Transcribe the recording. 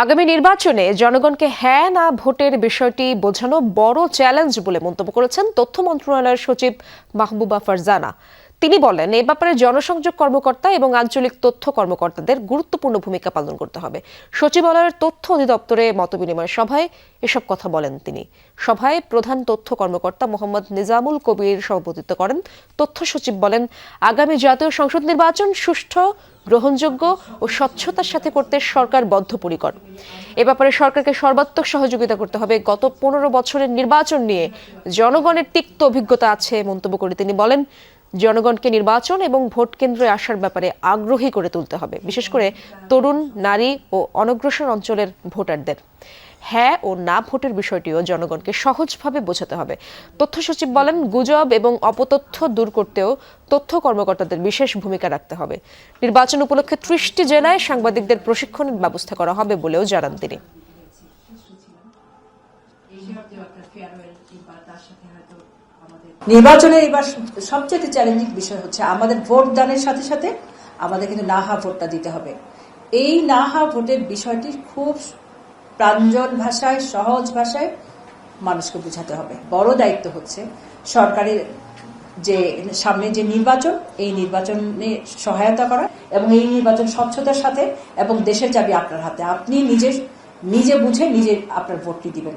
আগামী নির্বাচনে জনগণকে হ্যাঁ না ভোটের বিষয়টি বোঝানো বড় চ্যালেঞ্জ বলে মন্তব্য করেছেন তথ্য মন্ত্রণালয়ের সচিব মাহবুবা ফারজানা। তিনি বলেন, এ ব্যাপারে জনসংযোগ কর্মকর্তা এবং আঞ্চলিক তথ্য কর্মকর্তাদের গুরুত্বপূর্ণ ভূমিকা পালন করতে হবে। সচিবালয়ের তথ্য অধিদপ্তরে মতবিনিময় সভায় এসব কথা বলেন তিনি। সভায় প্রধান তথ্য কর্মকর্তা মোহাম্মদ নিজামুল কবির সভাপতিত্ব করেন। তথ্য সচিব বলেন, আগামী জাতীয় সংসদ নির্বাচন সুষ্ঠু গ্রহণযোগ্য ও স্বচ্ছতার সাথে করতে সরকার বদ্ধপরিকর। এ ব্যাপারে সরকারকে সর্বাত্মক সহযোগিতা করতে হবে। গত পনেরো বছরের নির্বাচন নিয়ে জনগণের তিক্ত অভিজ্ঞতা আছে, মন্তব্য করে তিনি বলেন জনগণকে নির্বাচন এবং ভোট কেন্দ্রে আসার ব্যাপারে আগ্রহী করে তুলতে হবে। বিশেষ করে তরুণ, নারী ও অনগ্রসর অঞ্চলের ভোটারদের। হ্যাঁ ও না ভোটের বিষয়টিও জনগণকে সহজভাবে বোঝাতে হবে। তথ্য সচিব বলেন, গুজব এবং অপতথ্য দূর করতেও তথ্য কর্মকর্তাদের বিশেষ ভূমিকা রাখতে হবে। নির্বাচন উপলক্ষে ত্রিশটি জেলায় সাংবাদিকদের প্রশিক্ষণের ব্যবস্থা করা হবে বলেও জানান তিনি। নির্বাচনের এবার সবচেয়ে চ্যালেঞ্জিং বিষয় হচ্ছে আমাদের ভোট দানের সাথে সাথে আমাদের কিন্তু নাহা ভোটটা দিতে হবে। এই নাহা ভোটের বিষয়টি খুব প্রাঞ্জল ভাষায়, সহজ ভাষায় মানুষকে বোঝাতে হবে। বড় দায়িত্ব হচ্ছে সরকারের যে সামনে যে নির্বাচন, এই নির্বাচনে সহায়তা করা এবং এই নির্বাচন স্বচ্ছতার সাথে এবং দেশের চাবি আপনার হাতে। আপনি নিজে নিজে বুঝে নিজে আপনার ভোটটি দিবেন।